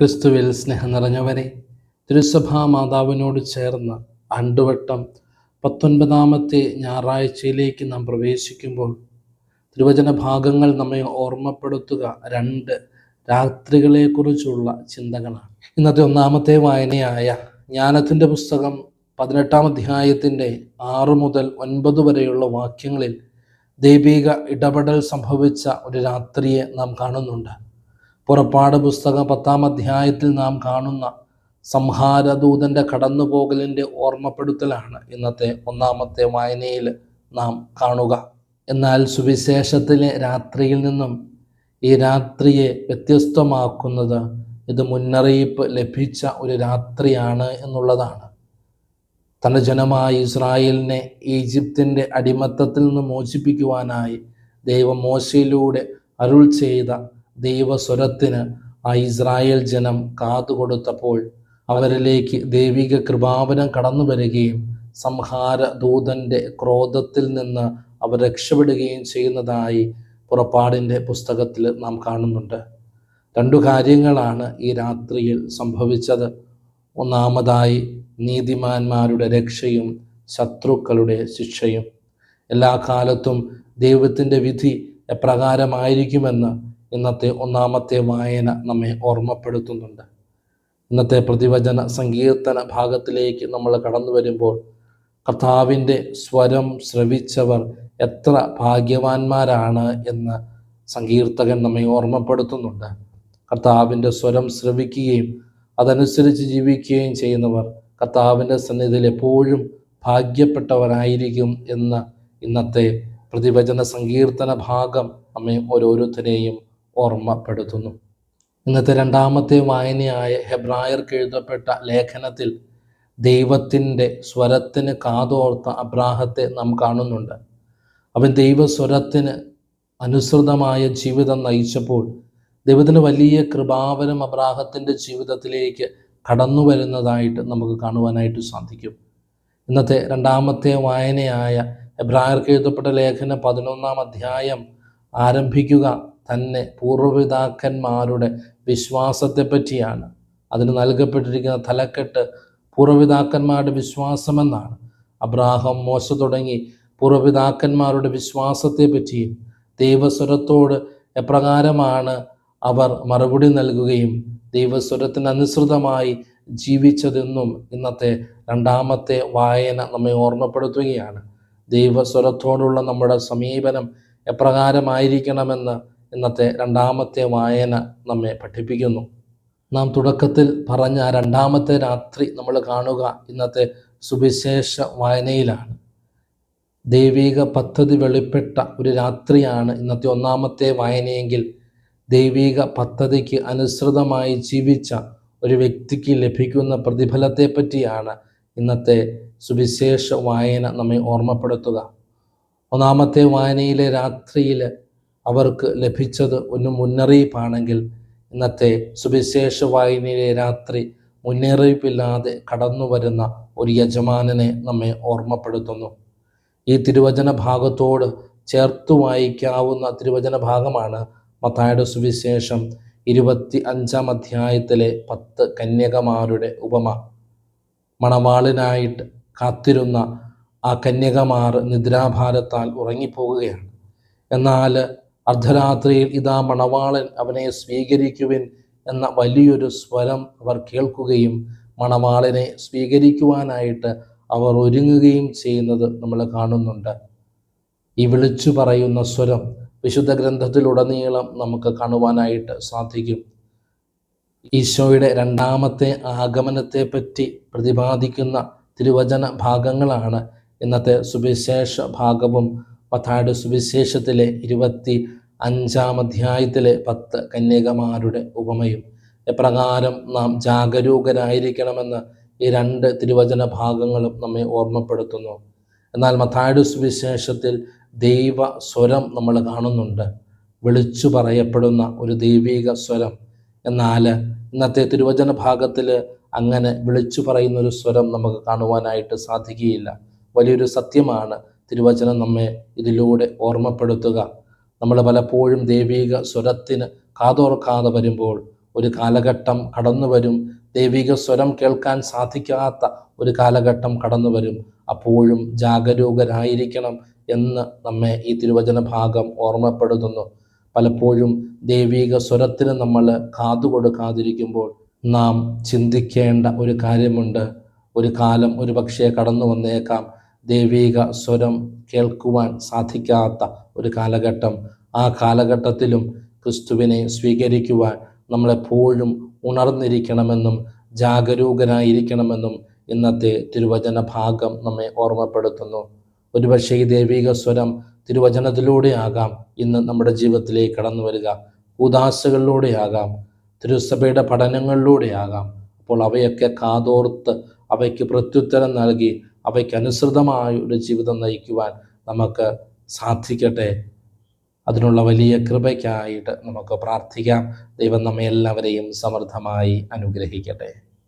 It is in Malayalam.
ക്രിസ്തുവിൽ സ്നേഹം നിറഞ്ഞവരെ തിരുസഭാ മാതാവിനോട് ചേർന്ന് അണ്ടുവട്ടം പത്തൊൻപതാമത്തെ ഞായറാഴ്ചയിലേക്ക് നാം പ്രവേശിക്കുമ്പോൾ തിരുവചന ഭാഗങ്ങൾ നമ്മെ ഓർമ്മപ്പെടുത്തുക രണ്ട് രാത്രികളെക്കുറിച്ചുള്ള ചിന്തകളാണ്. ഇന്നത്തെ ഒന്നാമത്തെ വായനയായ ജ്ഞാനത്തിന്റെ പുസ്തകം പതിനെട്ടാം അധ്യായത്തിന്റെ ആറ് മുതൽ ഒൻപത് വരെയുള്ള വാക്യങ്ങളിൽ ദൈവിക ഇടപെടൽ സംഭവിച്ച ഒരു രാത്രിയെ നാം കാണുന്നുണ്ട്. പുറപ്പാട് പുസ്തകം പത്താം അധ്യായത്തിൽ നാം കാണുന്ന സംഹാരദൂതന്റെ കടന്നുപോകലിന്റെ ഓർമ്മപ്പെടുത്തലാണ് ഇന്നത്തെ ഒന്നാമത്തെ വായനയിൽ നാം കാണുക. എന്നാൽ സുവിശേഷത്തിലെ രാത്രിയിൽ നിന്നും ഈ രാത്രിയെ വ്യത്യസ്തമാക്കുന്നത് ഇത് മുന്നറിയിപ്പ് ലഭിച്ച ഒരു രാത്രിയാണ് എന്നുള്ളതാണ്. തന്റെ ജനമായ ഇസ്രായേലിനെ ഈജിപ്തിന്റെ അടിമത്തത്തിൽ നിന്ന് മോചിപ്പിക്കുവാനായി ദൈവം മോശയിലൂടെ അരുൾ ചെയ്ത ദൈവസ്വരത്തിന് ആ ഇസ്രായേൽ ജനം കാതുകൊടുത്തപ്പോൾ അവരിലേക്ക് ദൈവിക കൃപാവനം കടന്നു വരികയും സംഹാര ദൂതന്റെ ക്രോധത്തിൽ നിന്ന് അവർ രക്ഷപ്പെടുകയും ചെയ്യുന്നതായി പുറപ്പാടിന്റെ പുസ്തകത്തിൽ നാം കാണുന്നുണ്ട്. രണ്ടു കാര്യങ്ങളാണ് ഈ രാത്രിയിൽ സംഭവിച്ചത്. ഒന്നാമതായി നീതിമാന്മാരുടെ രക്ഷയും ശത്രുക്കളുടെ ശിക്ഷയും. എല്ലാ കാലത്തും ദൈവത്തിന്റെ വിധി എപ്രകാരമായിരിക്കുമെന്ന് ഇന്നത്തെ ഒന്നാമത്തെ വായന നമ്മെ ഓർമ്മപ്പെടുത്തുന്നുണ്ട്. ഇന്നത്തെ പ്രതിവചന സങ്കീർത്തന ഭാഗത്തിലേക്ക് നമ്മൾ കടന്നു വരുമ്പോൾ കർത്താവിന്റെ സ്വരം ശ്രവിച്ചവർ എത്ര ഭാഗ്യവാന്മാരാണ് എന്ന് സങ്കീർത്തകൻ നമ്മെ ഓർമ്മപ്പെടുത്തുന്നുണ്ട്. കർത്താവിന്റെ സ്വരം ശ്രവിക്കുകയും അതനുസരിച്ച് ജീവിക്കുകയും ചെയ്യുന്നവർ കർത്താവിന്റെ സന്നിധിയിൽ എപ്പോഴും ഭാഗ്യപ്പെട്ടവരായിരിക്കും എന്ന് ഇന്നത്തെ പ്രതിവചന സങ്കീർത്തന ഭാഗം നമ്മെ ഓരോരുത്തരെയും ഓർമ്മപ്പെടുത്തുന്നു. ഇന്നത്തെ രണ്ടാമത്തെ വായനയായ ഹെബ്രായർക്ക് എഴുതപ്പെട്ട ലേഖനത്തിൽ ദൈവത്തിന്റെ സ്വരത്തിന് കാതോർത്ത അബ്രാഹത്തെ നാം കാണുന്നുണ്ട്. അവൻ ദൈവസ്വരത്തിന് അനുസൃതമായ ജീവിതം നയിച്ചപ്പോൾ ദൈവത്തിന് വലിയ കൃപാവരം അബ്രാഹത്തിന്റെ ജീവിതത്തിലേക്ക് കടന്നു വരുന്നതായിട്ട് നമുക്ക് കാണുവാനായിട്ട് സാധിക്കും. ഇന്നത്തെ രണ്ടാമത്തെ വായനയായ എബ്രായർക്ക് എഴുതപ്പെട്ട ലേഖന പതിനൊന്നാം അധ്യായം ആരംഭിക്കുക. തന്നെ പൂർവപിതാക്കന്മാരുടെ വിശ്വാസത്തെ പറ്റിയാണ് അതിന് നൽകപ്പെട്ടിരിക്കുന്ന തലക്കെട്ട് പൂർവപിതാക്കന്മാരുടെ വിശ്വാസമെന്നാണ്. അബ്രാഹം മോശ തുടങ്ങി പൂർവപിതാക്കന്മാരുടെ വിശ്വാസത്തെ പറ്റിയും ദൈവസ്വരത്തോട് എപ്രകാരമാണ് അവർ മറുപടി നൽകുകയും ദൈവസ്വരത്തിന് അനുസൃതമായി ജീവിച്ചതെന്നും ഇന്നത്തെ രണ്ടാമത്തെ വായന നമ്മെ ഓർമ്മപ്പെടുത്തുകയാണ്. ദൈവസ്വരത്തോടുള്ള നമ്മുടെ സമീപനം എപ്രകാരമായിരിക്കണമെന്ന് ഇന്നത്തെ രണ്ടാമത്തെ വായന നമ്മെ പഠിപ്പിക്കുന്നു. നാം തുടക്കത്തിൽ പറഞ്ഞ രണ്ടാമത്തെ രാത്രി നമ്മൾ കാണുക ഇന്നത്തെ സുവിശേഷ വായനയിലാണ്. ദൈവിക പദ്ധതി വെളിപ്പെട്ട ഒരു രാത്രിയാണ് ഇന്നത്തെ ഒന്നാമത്തെ വായനയെങ്കിൽ ദൈവിക പദ്ധതിക്ക് അനുസൃതമായി ജീവിച്ച ഒരു വ്യക്തിക്ക് ലഭിക്കുന്ന പ്രതിഫലത്തെ പറ്റിയാണ് ഇന്നത്തെ സുവിശേഷ വായന നമ്മെ ഓർമ്മപ്പെടുത്തുക. ഒന്നാമത്തെ വായനയിലെ രാത്രിയിൽ അവർക്ക് ലഭിച്ചത് ഒരു മുന്നറിയിപ്പാണെങ്കിൽ ഇന്നത്തെ സുവിശേഷ വായനയിലെ രാത്രി മുന്നറിയിപ്പില്ലാതെ കടന്നു വരുന്ന ഒരു യജമാനനെ നമ്മെ ഓർമ്മപ്പെടുത്തുന്നു. ഈ തിരുവചന ഭാഗത്തോട് ചേർത്ത് വായിക്കാവുന്ന തിരുവചന ഭാഗമാണ് മത്തായുടെ സുവിശേഷം ഇരുപത്തി അഞ്ചാം അധ്യായത്തിലെ പത്ത് കന്യകമാരുടെ ഉപമ. മണവാളിനായിട്ട് കാത്തിരുന്ന ആ കന്യകമാർ നിദ്രാഭാരത്താൽ ഉറങ്ങിപ്പോകുകയാണ്. എന്നാൽ അർദ്ധരാത്രിയിൽ ഇതാ മണവാളൻ അവനെ സ്വീകരിക്കുവിൻ എന്ന വലിയൊരു സ്വരം അവർ കേൾക്കുകയും മണവാളനെ സ്വീകരിക്കുവാനായിട്ട് അവർ ഒരുങ്ങുകയും ചെയ്യുന്നത് നമ്മൾ കാണുന്നുണ്ട്. ഈ വിളിച്ചു പറയുന്ന സ്വരം വിശുദ്ധ ഗ്രന്ഥത്തിലുടനീളം നമുക്ക് കാണുവാനായിട്ട് സാധിക്കും. ഈശോയുടെ രണ്ടാമത്തെ ആഗമനത്തെ പറ്റി പ്രതിപാദിക്കുന്ന തിരുവചന ഭാഗങ്ങളാണ് ഇന്നത്തെ സുവിശേഷ ഭാഗവും മത്തായുടെ സുവിശേഷത്തിലെ ഇരുപത്തി അഞ്ചാം അധ്യായത്തിലെ പത്ത് കന്യകമാരുടെ ഉപമയും. എപ്രകാരം നാം ജാഗരൂകരായിരിക്കണമെന്ന് ഈ രണ്ട് തിരുവചന ഭാഗങ്ങളും നമ്മെ ഓർമ്മപ്പെടുത്തുന്നു. എന്നാൽ മത്തായുടെ സുവിശേഷത്തിൽ ദൈവ സ്വരം നമ്മൾ കാണുന്നുണ്ട്. വിളിച്ചു പറയപ്പെടുന്ന ഒരു ദൈവിക സ്വരം. എന്നാൽ ഇന്നത്തെ തിരുവചന ഭാഗത്തിൽ അങ്ങനെ വിളിച്ചു പറയുന്ന ഒരു സ്വരം നമുക്ക് കാണുവാനായിട്ട് സാധിക്കുകയില്ല. വലിയൊരു സത്യമാണ്. തിരുവചനം നമ്മെ ഇതിലൂടെ ഓർമ്മപ്പെടുത്തുക. നമ്മൾ പലപ്പോഴും ദൈവിക സ്വരത്തിന് കാതോർക്കാതെ വരുമ്പോൾ ഒരു കാലഘട്ടം കടന്നു വരും. ദൈവിക സ്വരം കേൾക്കാൻ സാധിക്കാത്ത ഒരു കാലഘട്ടം കടന്നു വരും. അപ്പോഴും ജാഗരൂകരായിരിക്കണം എന്ന് നമ്മെ ഈ തിരുവചന ഭാഗം ഓർമ്മപ്പെടുത്തുന്നു. പലപ്പോഴും ദൈവിക സ്വരത്തിന് നമ്മൾ കാതുകൊടുക്കാതിരിക്കുമ്പോൾ നാം ചിന്തിക്കേണ്ട ഒരു കാര്യമുണ്ട്. ഒരു കാലം ഒരു പക്ഷേ കടന്നു വന്നേക്കാം. ദൈവിക സ്വരം കേൾക്കുവാൻ സാധിക്കാത്ത ഒരു കാലഘട്ടം. ആ കാലഘട്ടത്തിലും ക്രിസ്തുവിനെ സ്വീകരിക്കുവാൻ നമ്മളെപ്പോഴും ഉണർന്നിരിക്കണമെന്നും ജാഗരൂകനായിരിക്കണമെന്നും ഇന്നത്തെ തിരുവചന ഭാഗം നമ്മെ ഓർമ്മപ്പെടുത്തുന്നു. ഒരുപക്ഷെ ഈ ദൈവിക സ്വരം തിരുവചനത്തിലൂടെയാകാം ഇന്ന് നമ്മുടെ ജീവിതത്തിലേക്ക് കടന്നു വരിക. കൂതാശകളിലൂടെയാകാം തിരുസഭയുടെ പഠനങ്ങളിലൂടെയാകാം അപ്പോൾ അവയൊക്കെ കാതോർത്ത് അവയ്ക്ക് പ്രത്യുത്തരം നൽകി അവയ്ക്ക് അനുസൃതമായ ഒരു ജീവിതം നയിക്കുവാൻ നമുക്ക് സാധിക്കട്ടെ. അതിനുള്ള വലിയ കൃപയ്ക്കായിട്ട് നമുക്ക് പ്രാർത്ഥിക്കാം. ദൈവം നമ്മെ എല്ലാവരെയും സമൃദ്ധമായി അനുഗ്രഹിക്കട്ടെ.